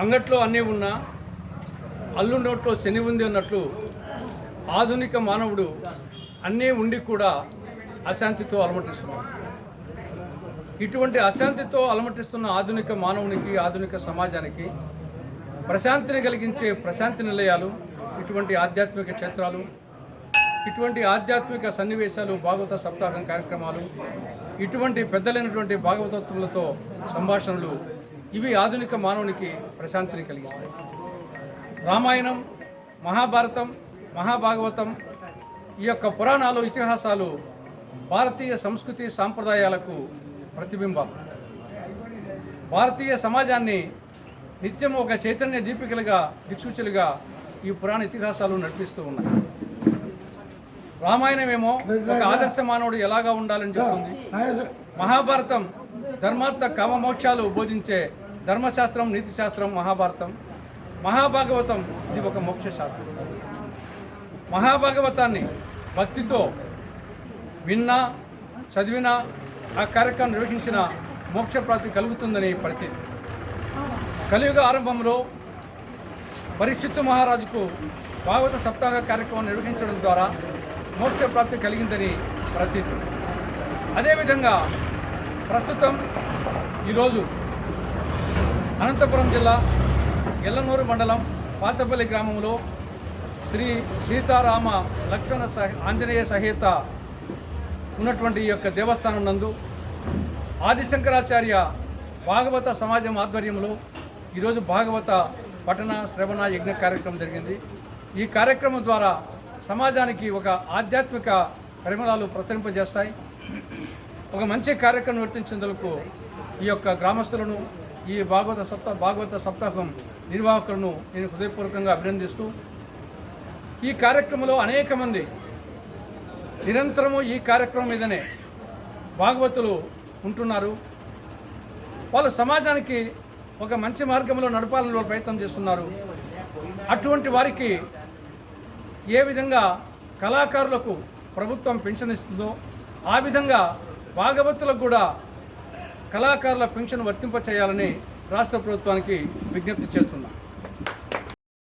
అంగట్లో అన్నీ ఉన్నా అల్లు నోట్లో శని ఉంది అన్నట్లు ఆధునిక మానవుడు అన్నీ ఉండి కూడా అశాంతితో అలమటిస్తున్నాడు. ఇటువంటి అశాంతితో అలమటిస్తున్న ఆధునిక మానవునికి ఆధునిక సమాజానికి ప్రశాంతిని కలిగించే ప్రశాంతి నిలయాలు ఇటువంటి ఆధ్యాత్మిక క్షేత్రాలు ఇటువంటి ఆధ్యాత్మిక సన్నివేశాలు భాగవత సప్తాహం కార్యక్రమాలు ఇటువంటి పెద్దలైనటువంటి భాగవతత్వులతో సంభాషణలు ఇవి ఆధునిక మానవునికి ప్రశాంతిని కలిగిస్తాయి. రామాయణం మహాభారతం మహాభాగవతం ఈ యొక్క పురాణాలు ఇతిహాసాలు భారతీయ సంస్కృతి సాంప్రదాయాలకు ప్రతిబింబాలు భారతీయ సమాజాన్ని నిత్యం ఒక చైతన్య దీపికలుగా దిక్సూచులుగా ఈ పురాణ ఇతిహాసాలు నడిపిస్తూ ఉన్నాయి. రామాయణమేమో ఒక ఆదర్శ మానవుడు ఎలాగా ఉండాలని చెప్తుంది? మహాభారతం ధర్మార్థ కామమోక్షాలు బోధించే ధర్మశాస్త్రం నీతిశాస్త్రం మహాభారతం. మహాభాగవతం ఇది ఒక మోక్ష శాస్త్రం మహాభాగవతాన్ని భక్తితో విన్నా చదివినా ఆ కార్యక్రమం నిర్వహించిన మోక్షప్రాప్తి కలుగుతుందని ప్రతీతి కలియుగ ఆరంభంలో పరిచిత్తు మహారాజుకు భాగవత సప్తాహ కార్యక్రమం నిర్వహించడం ద్వారా మోక్షప్రాప్తి కలిగిందని ప్రతీతి. అదేవిధంగా ప్రస్తుతం ఈరోజు అనంతపురం జిల్లా ఎల్లనూరు మండలం పాతపల్లి గ్రామంలో శ్రీ సీతారామ లక్ష్మణ సహ ఆంజనేయ సహిత ఉన్నటువంటి ఈ యొక్క దేవస్థానం నందు ఆదిశంకరాచార్య భాగవత సమాజం ఆధ్వర్యంలో ఈరోజు భాగవత పఠన శ్రవణ యజ్ఞ కార్యక్రమం జరిగింది. ఈ కార్యక్రమం ద్వారా సమాజానికి ఒక ఆధ్యాత్మిక పరిమళాలు ప్రసరింపజేస్తాయి. ఒక మంచి కార్యక్రమం నిర్వర్తించేందుకు ఈ యొక్క గ్రామస్తులను ఈ భాగవత సప్తా భాగవత సప్తాహం నిర్వాహకులను నేను హృదయపూర్వకంగా అభినందిస్తూ ఈ కార్యక్రమంలో అనేక మంది నిరంతరము ఈ కార్యక్రమం మీదనే భాగవతులు ఉంటున్నారు. వాళ్ళు సమాజానికి ఒక మంచి మార్గంలో నడపాలని వాళ్ళు ప్రయత్నం చేస్తున్నారు. అటువంటి వారికి ఏ విధంగా కళాకారులకు ప్రభుత్వం పెన్షన్ ఇస్తుందో ఆ విధంగా భాగవతులకు కూడా కళాకారుల పెన్షన్ వర్తింప చేయాలని రాష్ట్ర ప్రభుత్వానికి విజ్ఞప్తి చేస్తున్నాం.